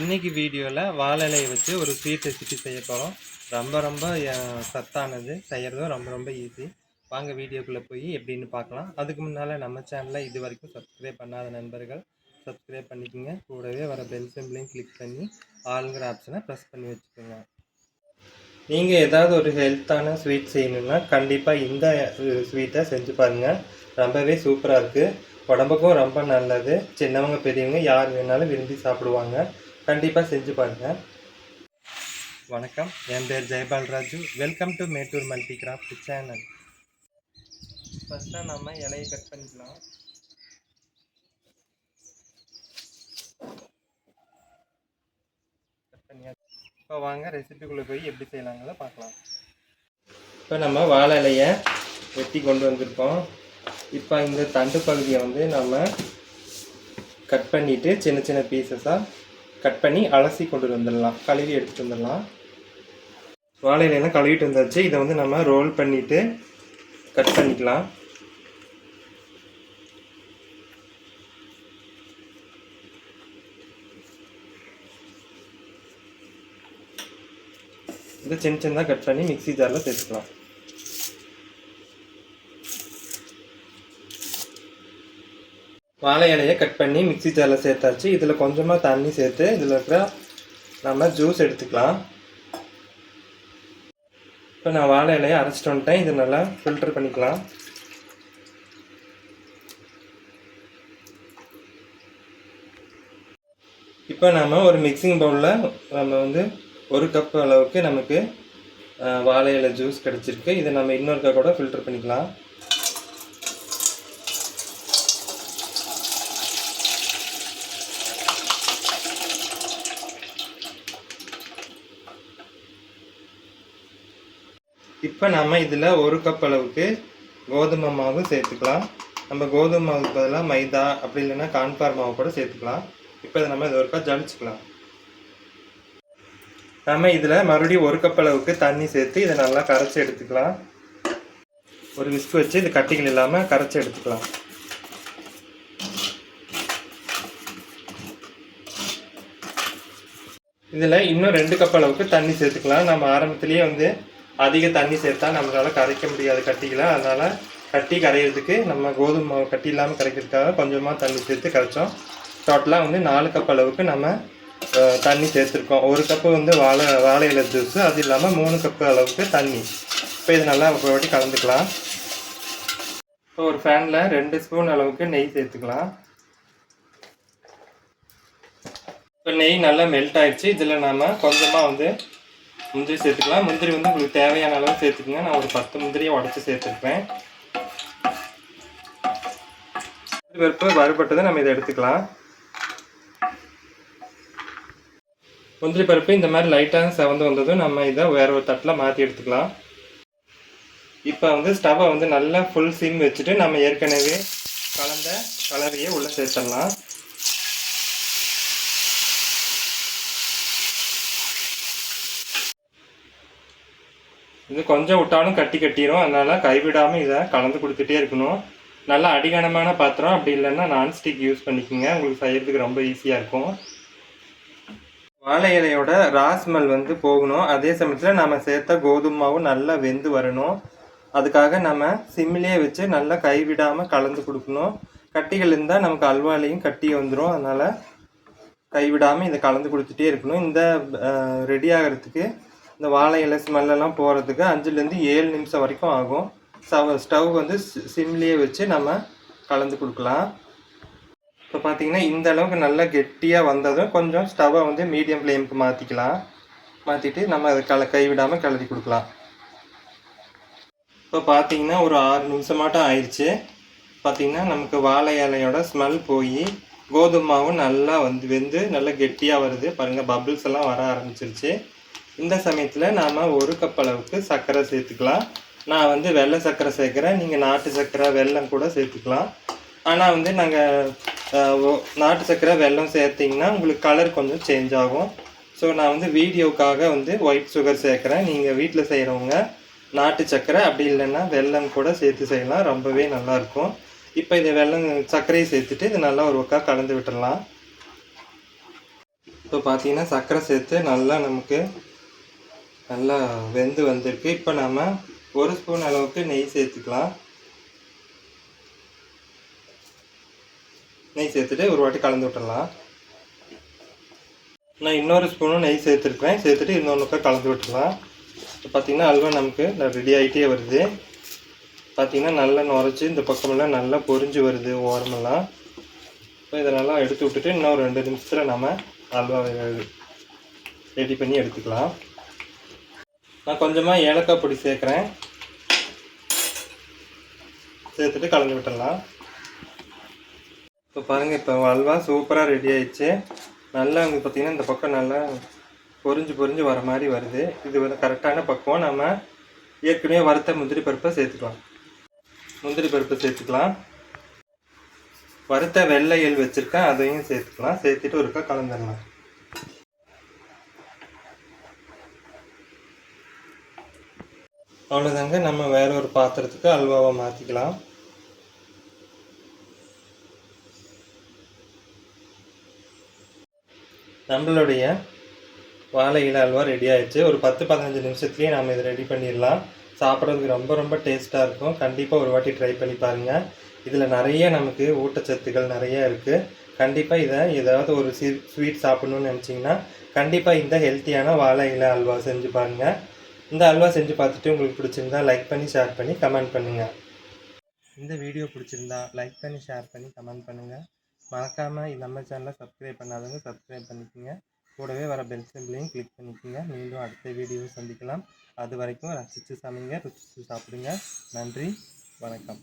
இன்றைக்கி வீடியோவில் வாழை இலையை வச்சு ஒரு ஸ்வீட் ரெசிபி செய்ய போகிறோம் ரொம்ப ரொம்ப சத்தானது. செய்கிறதும் ரொம்ப ரொம்ப ஈஸி வாங்க வீடியோக்குள்ளே போய் எப்படின்னு பார்க்கலாம். அதுக்கு முன்னால் நம்ம சேனலை இது வரைக்கும் சப்ஸ்கிரைப் பண்ணாத நண்பர்கள் சப்ஸ்கிரைப் பண்ணிக்கோங்க. கூடவே வர பெல் சிம்பிளையும் கிளிக் பண்ணி ஆளுங்கிற ஆப்ஷனை ப்ரெஸ் பண்ணி வச்சுக்கோங்க. நீங்கள் ஏதாவது ஒரு ஹெல்த்தான ஸ்வீட் செய்யணுன்னா கண்டிப்பாக இந்த ஸ்வீட்டை செஞ்சு பாருங்கள் ரொம்பவே சூப்பராக இருக்குது உடம்புக்கும் ரொம்ப நல்லது. சின்னவங்க பெரியவங்க யார் வேணாலும் விரும்பி சாப்பிடுவாங்க. கண்டிப்பாக செஞ்சு பாருங்கள் வணக்கம். என் பேர் Jayapalraju. Welcome to Mettur multi craft channel ஃபஸ்ட்டாக நம்ம இலையை கட் பண்ணிக்கலாம். கட் பண்ணியாச்சு இப்போ வாங்க ரெசிபிக்குள்ளே போய் எப்படி செய்யலாங்கிறத பார்க்கலாம். இப்போ நம்ம வாழை இலையை வெட்டி கொண்டு வந்திருக்கோம். இப்போ இந்த தண்டு பகுதியை வந்து நம்ம கட் பண்ணிவிட்டு சின்ன சின்ன பீசஸாக கட் பண்ணி அலசி கொண்டு வந்துடலாம். கழுவி எடுத்துகிட்டு வந்துடலாம். வாழை இலையெல்லாம் கழுவிட்டு வந்தாச்சு. இதை வந்து நம்ம ரோல் பண்ணிவிட்டு கட் பண்ணிக்கலாம். இதை சின்ன சின்னதாக கட் பண்ணி மிக்ஸி ஜாரில் சேர்த்துக்கலாம். வாழை இலையை கட் பண்ணி மிக்ஸி ஜாரில் சேர்த்தாச்சு. இதில் கொஞ்சமாக தண்ணி சேர்த்து இதில் இருக்கிற நம்ம ஜூஸ் எடுத்துக்கலாம். இப்போ நான் வாழை இலையை அரைச்சிட்டு வந்துட்டேன். இது நல்லா ஃபில்டர் பண்ணிக்கலாம். இப்போ நம்ம ஒரு மிக்சிங் பவுலில் நம்ம வந்து ஒரு கப் அளவுக்கு நமக்கு வாழை இலை ஜூஸ் கிடச்சிருக்கு. இதை நம்ம இன்னொருக்கா கூட ஃபில்டர் பண்ணிக்கலாம். இப்போ நம்ம இதில் ஒரு கப் அளவுக்கு கோதுமை மாவு சேர்த்துக்கலாம். நம்ம கோதுமை மாவுக்கு பதிலாக மைதா அப்படி இல்லைன்னா கான்ஃபார் மாவு கூட சேர்த்துக்கலாம். இப்போ இதை நம்ம இது ஒருக்கா ஜலிச்சுக்கலாம். நம்ம இதில் மறுபடியும் ஒரு கப் அளவுக்கு தண்ணி சேர்த்து இதை நல்லா கரைச்சி எடுத்துக்கலாம். ஒரு விஸ்க் வச்சு இது கட்டிகள் இல்லாமல் கரைச்சி எடுத்துக்கலாம். இதில் இன்னும் ரெண்டு கப் அளவுக்கு தண்ணி சேர்த்துக்கலாம். நம்ம ஆரம்பத்துலேயே வந்து அதிக தண்ணி சேர்த்தா நம்மளால கரைக்க முடியாது கட்டிகளை. அதனால கட்டி கரையிறதுக்கு நம்ம கோதுமை மாவு கட்டி இல்லாமல் கரைக்கிறதுக்காக கொஞ்சமாக தண்ணி சேர்த்து கரைச்சோம். டோட்டலாக வந்து நாலு கப் அளவுக்கு நம்ம தண்ணி சேர்த்துருக்கோம். ஒரு கப்பு வந்து வாழை வாழை இலை ஜூஸ் அது இல்லாமல் மூணு கப்பு அளவுக்கு தண்ணி. இப்போ இது நல்லா ஒரு வாட்டி கலந்துக்கலாம். இப்போ ஒரு ஃபேனில் ரெண்டு ஸ்பூன் அளவுக்கு நெய் சேர்த்துக்கலாம். இப்போ நெய் நல்லா மெல்ட் ஆயிடுச்சு. இதில் நாம் கொஞ்சமாக வந்து முந்திரி சேர்த்துக்கலாம். முந்திரி வந்து உங்களுக்கு தேவையான அளவு சேர்த்துக்குங்க. நான் ஒரு பத்து முந்திரியை உடச்சி சேர்த்துருப்பேன் பருப்பு வறுபட்டதை நம்ம இதை எடுத்துக்கலாம். முந்திரி பருப்பு இந்த மாதிரி லைட்டாக செவந்து வந்ததும் நம்ம இதை வேற ஒரு தட்டில் மாற்றி எடுத்துக்கலாம். இப்போ வந்து ஸ்டவ்வை வந்து நல்லா ஃபுல் சிம் வச்சுட்டு நம்ம ஏற்கனவே கலந்த கலவையை உள்ளே சேர்த்துடலாம். இது கொஞ்சம் விட்டாலும் கட்டி கட்டிடும் அதனால் கைவிடாமல் இதை கலந்து கொடுத்துட்டே இருக்கணும். நல்லா அடிகனமான பாத்திரம். அப்படி இல்லைன்னா நான்ஸ்டிக் யூஸ் பண்ணிக்கோங்க. உங்களுக்கு செய்யறதுக்கு ரொம்ப ஈஸியாக இருக்கும். வாழை இலையோட ராஸ்மல் வந்து போகணும். அதே சமயத்தில் நம்ம சேர்த்த கோதுமாவும் நல்லா வெந்து வரணும். அதுக்காக நம்ம சிம்மிலே வச்சு நல்லா கைவிடாமல் கலந்து கொடுக்கணும். கட்டிகள் இருந்தால் நமக்கு அல்வாலையும் கட்டி வந்துடும் அதனால் கைவிடாமல் இதை கலந்து கொடுத்துட்டே இருக்கணும். இந்த ரெடி ஆகிறதுக்கு இந்த வாழை இலை ஸ்மெல்லாம் போகிறதுக்கு அஞ்சுலேருந்து ஏழு நிமிஷம் வரைக்கும் ஆகும். ஸ்டவ் ஸ்டவ் வந்து சி- சிம்லேயே வச்சு நம்ம கலந்து கொடுக்கலாம். இப்போ பார்த்தீங்கன்னா இந்த அளவுக்கு நல்லா கெட்டியாக வந்ததும் கொஞ்சம் ஸ்டவ்வை வந்து மீடியம் ஃப்ளேமுக்கு மாற்றிக்கலாம் மாற்றிட்டு நம்ம அதை கல கைவிடாமல் கிளறி கொடுக்கலாம். இப்போ பார்த்தீங்கன்னா ஒரு ஆறு நிமிஷமாட்டம் ஆயிடுச்சு பார்த்திங்கன்னா நமக்கு வாழை இலையோட ஸ்மெல் போய் கோதுமாவும் நல்லா வந்து வெந்து நல்லா கெட்டியாக வருது. பாருங்கள் பபிள்ஸ் எல்லாம் வர ஆரம்பிச்சிருச்சு. இந்த சமயத்தில் நாம் ஒரு கப் அளவுக்கு சர்க்கரை சேர்த்துக்கலாம். நான் வந்து வெள்ளை சர்க்கரை சேர்க்குறேன். நீங்கள் நாட்டு சர்க்கரை வெல்லம் கூட சேர்த்துக்கலாம். ஆனால் வந்து நாங்கள் நாட்டு சர்க்கரை வெல்லம் சேர்த்திங்கன்னா உங்களுக்கு கலர் கொஞ்சம் சேஞ்ச் ஆகும். ஸோ நான் வந்து வீடியோக்காக வந்து ஒயிட் சுகர் சேர்க்குறேன். நீங்கள் வீட்டில் செய்கிறவங்க நாட்டு சர்க்கரை அப்படி இல்லைன்னா வெல்லம் கூட சேர்த்து செய்யலாம். ரொம்பவே நல்லாயிருக்கும் இப்போ இந்த வெல்லம் சர்க்கரையை சேர்த்துட்டு இது நல்லா ஒரு ஒக்கா கலந்து விட்டுடலாம் இப்போ பார்த்தீங்கன்னா சர்க்கரை சேர்த்து நல்லா நமக்கு நல்லா வெந்து வந்திருக்கு. இப்போ நம்ம ஒரு ஸ்பூன் அளவுக்கு நெய் சேர்த்துக்கலாம். நெய் சேர்த்துட்டு ஒரு வாட்டி கலந்து விட்டுடலாம் நான் இன்னொரு ஸ்பூனும் நெய் சேர்த்துருக்கேன் சேர்த்துட்டு இன்னொன்றுக்கா கலந்து விட்டுடலாம் இப்போ பார்த்தீங்கன்னா அல்வா நமக்கு ரெடி ஆகிட்டே வருது. பார்த்தீங்கன்னா நல்லா நுரைச்சி இந்த பக்கமெல்லாம் நல்லா பொறிஞ்சு வருது ஓரமெல்லாம். இப்போ நல்லா எடுத்து விட்டுட்டு இன்னும் ரெண்டு நிமிஷத்தில் நம்ம அல்வா ரெடி பண்ணி எடுத்துக்கலாம். நான் கொஞ்சமாக ஏலக்காய் பொடி சேர்க்குறேன். சேர்த்துட்டு கலந்து விட்டுடலாம். இப்போ பாருங்கள் இப்போ அல்வா சூப்பராக ரெடி ஆயிடுச்சு. நல்லா வந்து பார்த்திங்கன்னா இந்த பக்கம் நல்லா பொறிஞ்சு பொறிஞ்சு வர மாதிரி வருது. இது வந்து கரெக்டான பக்குவம். நம்ம ஏற்கனவே வறுத்த முந்திரி பருப்பை சேர்த்துக்கலாம். முந்திரி பருப்பை சேர்த்துக்கலாம். வறுத்த வெள்ளை எள் வச்சுருக்கேன் அதையும் சேர்த்துக்கலாம். சேர்த்துட்டு ஒருக்கா கலந்துடலாம். அவ்வளோதாங்க நம்ம வேற ஒரு பாத்திரத்துக்கு அல்வாவை மாற்றிக்கலாம் நம்மளுடைய வாழை இலை அல்வா ரெடி ஆயிடுச்சு. ஒரு பத்து பதினஞ்சு நிமிஷத்துலேயே நம்ம இதை ரெடி பண்ணிடலாம். சாப்பிட்றதுக்கு ரொம்ப ரொம்ப டேஸ்ட்டாக இருக்கும். கண்டிப்பாக ஒரு வாட்டி ட்ரை பண்ணி பாருங்கள் இதில் நிறைய நமக்கு ஊட்டச்சத்துக்கள் நிறைய இருக்குது கண்டிப்பாக இதை ஏதாவது ஒரு ஸ்வீட் சாப்பிட்ணுன்னு நினச்சிங்கன்னா கண்டிப்பாக இந்த ஹெல்த்தியான வாழை இலை அல்வா செஞ்சு பாருங்கள் இந்த அல்வா செஞ்சு பார்த்துட்டு உங்களுக்கு பிடிச்சிருந்தா லைக் பண்ணி ஷேர் பண்ணி கமெண்ட் பண்ணுங்கள் இந்த வீடியோ பிடிச்சிருந்தா லைக் பண்ணி ஷேர் பண்ணி கமெண்ட் பண்ணுங்கள் மறக்காமல் நம்ம சேனலை சப்ஸ்கிரைப் பண்ணாதவங்க சப்ஸ்கிரைப் பண்ணிக்கோங்க. கூடவே வர பெல் சிம்பிளையும் கிளிக் பண்ணிக்கோங்க. மீண்டும் அடுத்த வீடியோ சந்திக்கலாம். அது வரைக்கும் ரசித்து சமைங்க ருசித்து சாப்பிடுங்க. நன்றி வணக்கம்.